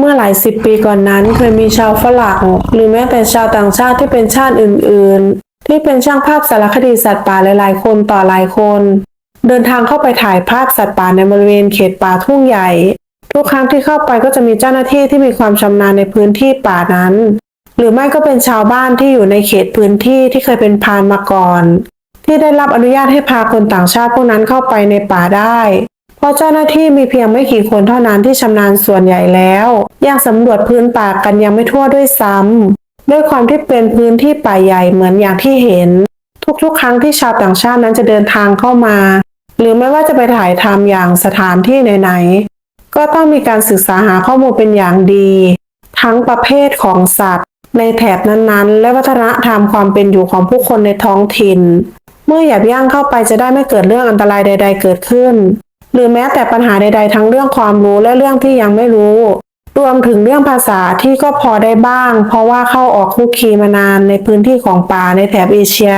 เมื่อหลายสิบปีก่อนนั้นเคยมีชาวฝรั่ง หรือแม้แต่ชาวต่างชาติที่เป็นชาติอื่น ๆ ที่เป็นช่างภาพสารคดีสัตว์ป่าหลายๆ คนต่อหลายคน เดินทางเข้าไปถ่ายภาพสัตว์ป่าในบริเวณเขตป่าทุ่งใหญ่ ทุกครั้งที่เข้าไปก็จะมีเจ้าหน้าที่ที่มีความชำนาญในพื้นที่ป่านั้น หรือไม่ก็เป็นชาวบ้านที่อยู่ในเขตพื้นที่ที่เคยเป็นพานมาก่อน ที่ได้รับอนุญาตให้พาคนต่างชาติพวกนั้นเข้าไปในป่าได้ เพราะเจ้าหน้าที่มีเพียงไม่กี่คนเท่านั้นที่ชำนาญส่วนใหญ่แล้ว ยังสำรวจพื้นป่ากันยังไม่ทั่วด้วยซ้ำด้วยความที่เป็นพื้นที่ป่าใหญ่เหมือนอย่างที่เห็น ทุกๆ ครั้งที่ชาวต่างชาตินั้นจะเดินทางเข้ามา หรือไม่ว่าจะไปถ่ายทำอย่างสถานที่ไหนๆก็ต้องมีการศึกษาหาข้อมูลเป็นอย่างดี ทั้งประเภทของสัตว์ ในแถบนั้นๆ และวัฒนธรรมความเป็นอยู่ของผู้คนในท้องถิ่น เมื่อหยับย่างเข้าไปจะได้ไม่เกิดเรื่องอันตรายใด ๆ เกิดขึ้น หรือแม้แต่ปัญหาใด ๆ ทั้งเรื่องความรู้และเรื่องที่ยังไม่รู้ รวมถึงเรื่องภาษาที่ก็พอได้บ้าง เพราะว่าเข้าออกคุกคีมานานในพื้นที่ของป่าในแถบเอเชีย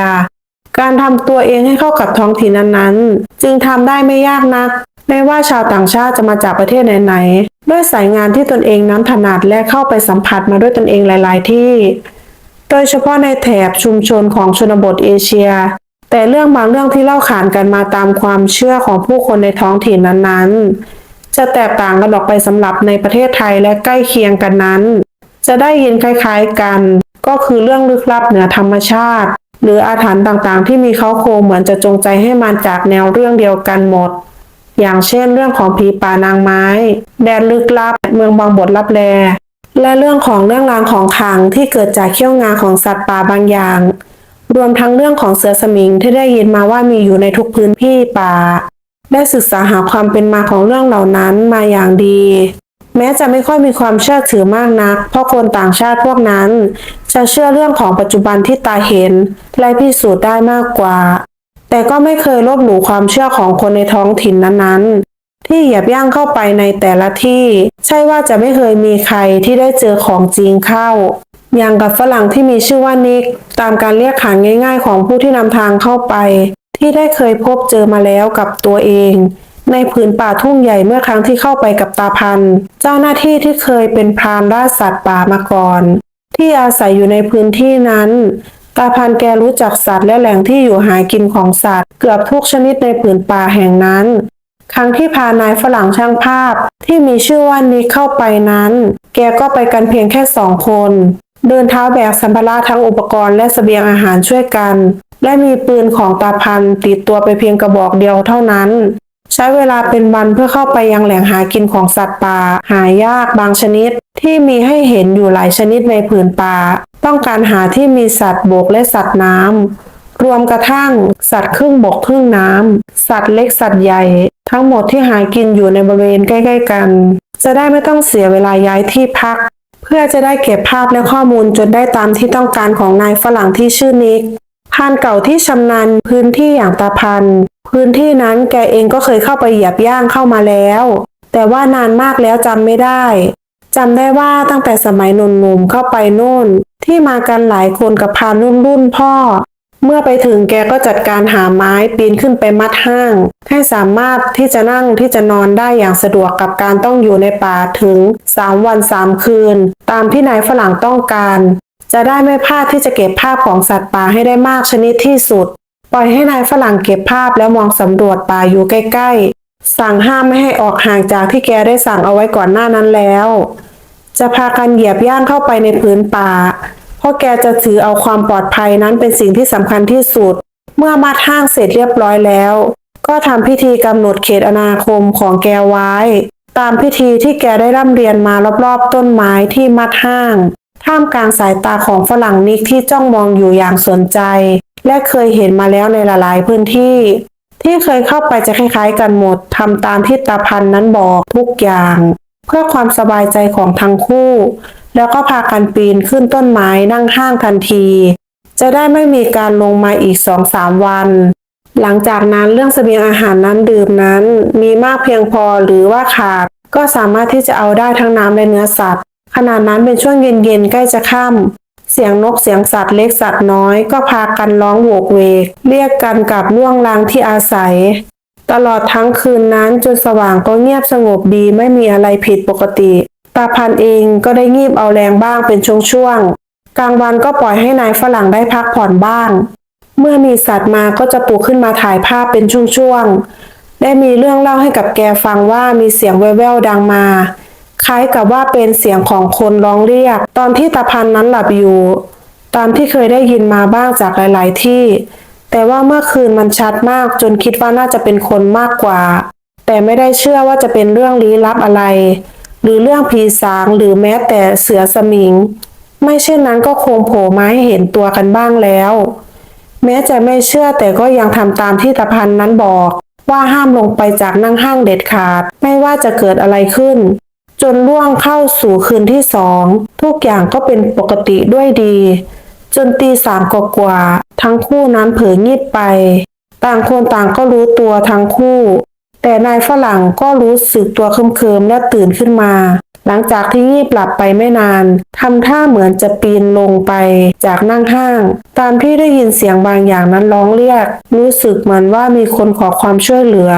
การทำตัวเองให้เข้ากับท้องถิ่นนั้นๆ จึงทำได้ไม่ยากนัก ไม่ว่าชาวต่างชาติจะมาจากประเทศไหนๆด้วยสายงานที่ตนเองนั้นถนัดและเข้าไปสัมผัสมาด้วยตนเองหลาย ๆ ที่ โดยเฉพาะในแถบชุมชนของชนบทเอเชีย แต่เรื่องบางเรื่องที่เล่าขานกันมาตามความเชื่อของผู้คนในท้องถิ่นนั้นๆ จะแตกต่างกันออกไปสำหรับในประเทศไทยและใกล้เคียงกันนั้น จะได้ยินคล้ายๆกัน ก็คือเรื่องลึกลับเหนือธรรมชาติ หรืออาถรรพ์ต่างๆ ที่มีเขาโครงเหมือนจะจงใจให้มาจากแนวเรื่องเดียวกันหมด อย่างเช่น เรื่องของผีป่านางไม้ แดนลึกลับเมืองบางบทลับแลและเรื่องของเรื่องราวของขังที่เกิดจากเขี้ยวงาของสัตว์ป่าบางอย่าง รวมทั้งเรื่องของเสือสมิงที่ได้ยินมาว่ามีอยู่ในทุกพื้นที่ป่า ได้ศึกษาหาความเป็นมาของเรื่องเหล่านั้นมาอย่างดี แม้จะไม่ค่อยมีความเชื่อถือมากนัก เพราะคนต่างชาติพวกนั้น จะเชื่อเรื่องของปัจจุบันที่ตาเห็นและพิสูจน์ได้มากกว่า แต่ก็ไม่เคยลบหลู่ความเชื่อของคนในท้องถิ่นนั้นๆ ที่เหยียบย่างเข้าไปในแต่ละที่ ใช่ว่าจะไม่เคยมีใครที่ได้เจอของจริงเข้า อย่างกับฝรั่งที่มีชื่อว่านิก ตามการเรียกขานง่าย ๆ ของผู้ที่นำทางเข้าไป ที่ได้เคยพบเจอมาแล้วกับตัวเอง ในผืนป่าทุ่งใหญ่เมื่อครั้งที่เข้าไปกับตาพัน เจ้าหน้าที่ที่เคยเป็นพรานล่าสัตว์ป่ามาก่อน ที่อาศัยอยู่ในพื้นที่นั้น ตาพันแกรู้จักสัตว์และแหล่งที่อยู่หากินของสัตว์ เกือบทุกชนิดในผืนป่าแห่งนั้นครั้งที่พานายฝรั่งช่างภาพที่มีชื่อว่านิกเข้าไปนั้น แกก็ไปกันเพียงแค่สองคน เดินเท้าแบกสัมภาระทั้งอุปกรณ์และเสบียงอาหารช่วยกัน และมีปืนของตาพันติดตัวไปเพียงกระบอกเดียวเท่านั้น ใช้เวลาเป็นวันเพื่อเข้าไปยังแหล่งหากินของสัตว์ป่า หายากบางชนิด ที่มีให้เห็นอยู่หลายชนิดในผืนป่า ต้องการหาที่มีสัตว์บกและสัตว์น้ำรวมกระทั่ง สัตว์ครึ่งบกครึ่งน้ำสัตว์เล็กสัตว์ใหญ่ ทั้งหมดที่หากินอยู่ในบริเวณใกล้ ๆ กัน จะได้ไม่ต้องเสียเวลาย้ายที่พัก พื่อจะได้เก็บภาพและข้อมูลจนได้ตามที่ต้องการของนายฝรั่งที่ชื่อนิกพานเก่าที่ชำนาญพื้นที่อย่างตาพัน พื้นที่นั้นแกเองก็เคยเข้าไปเหยียบย่างเข้ามาแล้ว แต่ว่านานมากแล้วจำไม่ได้จำได้ว่าตั้งแต่สมัยนนุ่มๆเข้าไปนู่น ที่มากันหลายคนกับพานรุ่นรุ่นพ่อ เมื่อไปถึงแกก็จัดการหาไม้ปีนขึ้นไปมัดห้าง ให้สามารถที่จะนั่งที่จะนอนได้อย่างสะดวกกับการต้องอยู่ในป่าถึง 3 วัน 3 คืน ตามที่นายฝรั่งต้องการ จะได้ไม่พลาดที่จะเก็บภาพของสัตว์ป่าให้ได้มากชนิดที่สุด ปล่อยให้นายฝรั่งเก็บภาพแล้วมองสำรวจป่าอยู่ใกล้ๆ สั่งห้ามไม่ให้ออกห่างจากที่แกได้สั่งเอาไว้ก่อนหน้านั้นแล้ว จะพากันเหยียบย่างเข้าไปในพื้นป่า เพราะแกจะถือเอาความปลอดภัยนั้นเป็นสิ่งที่สำคัญที่สุด เมื่อมัดห้างเสร็จเรียบร้อยแล้ว ก็ทำพิธีกำหนดเขตอนาคมของแกไว้ ตามพิธีที่แกได้ร่ำเรียนมารอบๆต้นไม้ที่มัดห้าง ท่ามกลางสายตาของฝรั่งนิกที่จ้องมองอยู่อย่างสนใจ และเคยเห็นมาแล้วในหลายๆพื้นที่ ที่เคยเข้าไปจะคล้ายๆ กันหมดทำตามที่ตาพันนั้นบอกทุกอย่าง เพื่อความสบายใจของทั้งคู่ แล้วก็พากันปีนขึ้นต้นไม้นั่งห้างทันที จะได้ไม่มีการลงมาอีกสองสามวัน หลังจากนั้นเรื่องเสบียงอาหารนั้นดื่มนั้น มีมากเพียงพอหรือว่าขาด ก็สามารถที่จะเอาได้ทั้งน้ำและเนื้อสัตว์ขณะนั้นเป็นช่วงเย็นๆใกล้จะค่ำเสียงนกเสียงสัตว์เล็กสัตว์น้อย ก็พากันร้องโวกเวก เรียกกันกับล่วงลางที่อาศัย ตลอดทั้งคืนนั้นจนสว่างก็เงียบสงบดีไม่มีอะไรผิดปกติ ตาพันเองก็ได้งีบเอาแรงบ้างเป็นช่วงๆ กลางวันก็ปล่อยให้นายฝรั่งได้พักผ่อนบ้าง เมื่อมีสัตว์มาก็จะปลุกขึ้นมาถ่ายภาพเป็นช่วงๆ ได้มีเรื่องเล่าให้กับแกฟังว่ามีเสียงแว่วๆดังมา คล้ายกับว่าเป็นเสียงของคนร้องเรียก ตอนที่ตาพันนั้นหลับอยู่ ตามที่เคยได้ยินมาบ้างจากหลาย ๆ ที่ แต่ว่าเมื่อคืนมันชัดมากจนคิดว่าน่าจะเป็นคนมากกว่า แต่ไม่ได้เชื่อว่าจะเป็นเรื่องลี้ลับอะไร หรือเรื่องผีสางหรือแม้แต่เสือสมิง ไม่เช่นนั้นก็คงโผล่มาให้เห็นตัวกันบ้างแล้ว แม้จะไม่เชื่อแต่ก็ยังทำตามที่ตาพันนั้นบอก ว่าห้ามลงไปจากนั่งห้างเด็ดขาด ไม่ว่าจะเกิดอะไรขึ้น จนล่วงเข้าสู่คืนที่สองทุกอย่างก็เป็นปกติด้วยดี จนตีสามกว่าๆทั้งคู่นั้นเผลองีบไป ต่างคนต่างก็รู้ตัวทั้งคู่ แต่นายฝรั่งก็รู้สึกตัวเคิมๆและตื่นขึ้นมา หลังจากที่งีบหลับไปไม่นานทำท่าเหมือนจะปีนลงไปจากนั่งห้าง ตามที่ได้ยินเสียงบางอย่างนั้นร้องเรียก รู้สึกเหมือนว่ามีคนขอความช่วยเหลือ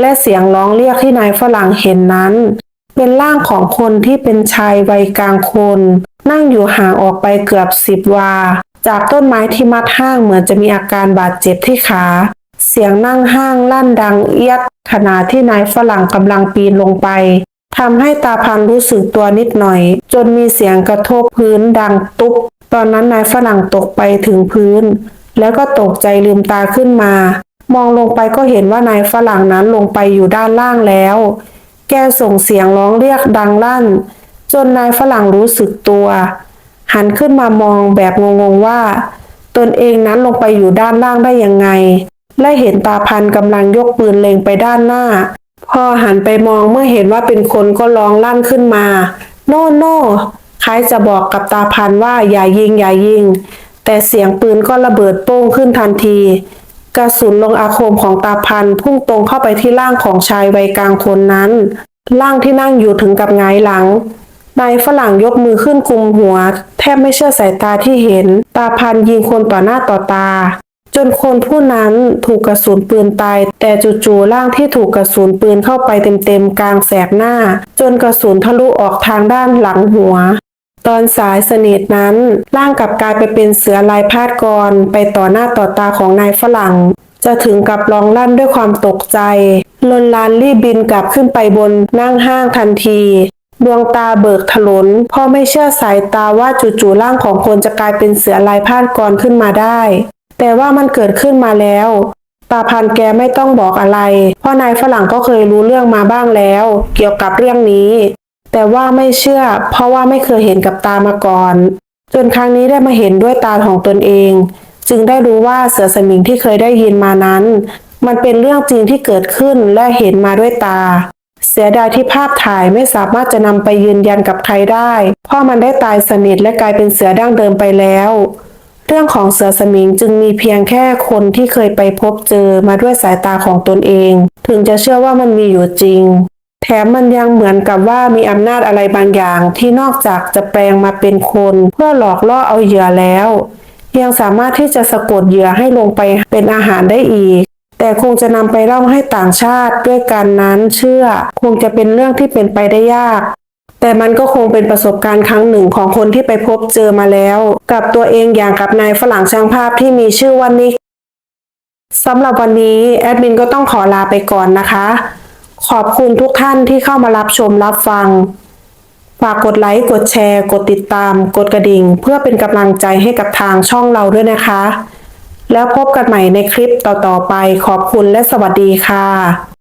และเสียงร้องเรียกที่นายฝรั่งเห็นนั้น เป็นร่างของคนที่เป็นชายวัยกลางคน นั่งอยู่ห่างออกไปเกือบสิบวา จากต้นไม้ที่มัดห้างเหมือนจะมีอาการบาดเจ็บที่ขา สียงนั่งห้างลั่นดังเอียดขณะที่นายฝรั่งกำลังปีนลงไปทำให้ตาพันรู้สึกตัวนิดหน่อย จนมีเสียงกระทบพื้นดังตุ๊บ ตอนนั้นนายฝรั่งตกไปถึงพื้น แล้วก็ตกใจลืมตาขึ้นมา มองลงไปก็เห็นว่านายฝรั่งนั้นลงไปอยู่ด้านล่างแล้ว แกส่งเสียงร้องเรียกดังลั่น จนนายฝรั่งรู้สึกตัว หันขึ้นมามองแบบงงๆว่า ตนเองนั้นลงไปอยู่ด้านล่างได้ยังไง และเห็นตาพันกำลังยกปืนเล็งไปด้านหน้า พอหันไปมองเมื่อเห็นว่าเป็นคนก็ร้องลั่นขึ้นมา โน่โน่คล้ายจะบอกกับตาพันว่าอย่ายิงอย่ายิง แต่เสียงปืนก็ระเบิดโป้งขึ้นทันที กระสุนลงอาคมของตาพันพุ่งตรงเข้าไปที่ร่างของชายวัยกลางคนนั้น ร่างที่นั่งอยู่ถึงกับงายหลังนายฝรั่งยกมือขึ้นคุมหัว แทบไม่เชื่อสายตาที่เห็น ตาพันยิงคนต่อหน้าต่อตา จนคนผู้นั้นถูกกระสุนปืนตาย แต่จู่ๆร่างที่ถูกกระสุนปืนเข้าไปเต็มๆกลางแสกหน้า จนกระสุนทะลุออกทางด้านหลังหัว ตอนสายสนิทนั้น ร่างกลับกลายไปเป็นเสือลายพาดกรไปต่อหน้าต่อตาของนายฝรั่ง จะถึงกับร้องลั่นด้วยความตกใจลนลานรีบบินกลับขึ้นไปบนนั่งห้างทันทีดวงตาเบิกถลนเพ่อไม่เชื่อสายตาว่าจู่ๆร่างของคนจะกลายเป็นเสือลายพาดกรขึ้นมาได้ แต่ว่ามันเกิดขึ้นมาแล้วตาพันแกไม่ต้องบอกอะไร เพราะนายฝรั่งก็เคยรู้เรื่องมาบ้างแล้ว เกี่ยวกับเรื่องนี้ แต่ว่าไม่เชื่อ เพราะว่าไม่เคยเห็นกับตามาก่อน จนครั้งนี้ได้มาเห็นด้วยตาของตนเอง จึงได้รู้ว่าเสือสมิงที่เคยได้ยินมานั้น มันเป็นเรื่องจริงที่เกิดขึ้นและเห็นมาด้วยตา เสียดายที่ภาพถ่ายไม่สามารถจะนำไปยืนยันกับใครได้ เพราะมันได้ตายสนิทและกลายเป็นเสือดั้งเดิมไปแล้ว เรื่องของเสือสมิงจึงมีเพียงแค่คนที่เคยไปพบเจอมาด้วยสายตาของตนเอง ถึงจะเชื่อว่ามันมีอยู่จริง แถมมันยังเหมือนกับว่ามีอำนาจอะไรบางอย่าง ที่นอกจากจะแปลงมาเป็นคนเพื่อหลอกล่อเอาเหยื่อแล้ว ยังสามารถที่จะสะกดเหยื่อให้ลงไปเป็นอาหารได้อีก แต่คงจะนำไปเล่าให้ต่างชาติด้วยกันนั้นเชื่อ คงจะเป็นเรื่องที่เป็นไปได้ยาก แต่มันก็คงเป็นประสบการณ์ครั้งหนึ่งของคนที่ไปพบเจอมาแล้ว กับตัวเองอย่างกับนายฝรั่งช่างภาพที่มีชื่อว่านิกสำหรับวันนี้แอดมินก็ต้องขอลาไปก่อนนะคะ ขอบคุณทุกท่านที่เข้ามารับชมรับฟัง ฝากกดไลค์ กดแชร์ กดติดตาม กดกระดิ่ง เพื่อเป็นกำลังใจให้กับทางช่องเราด้วยนะคะ แล้วพบกันใหม่ในคลิปต่อๆไป ขอบคุณและสวัสดีค่ะ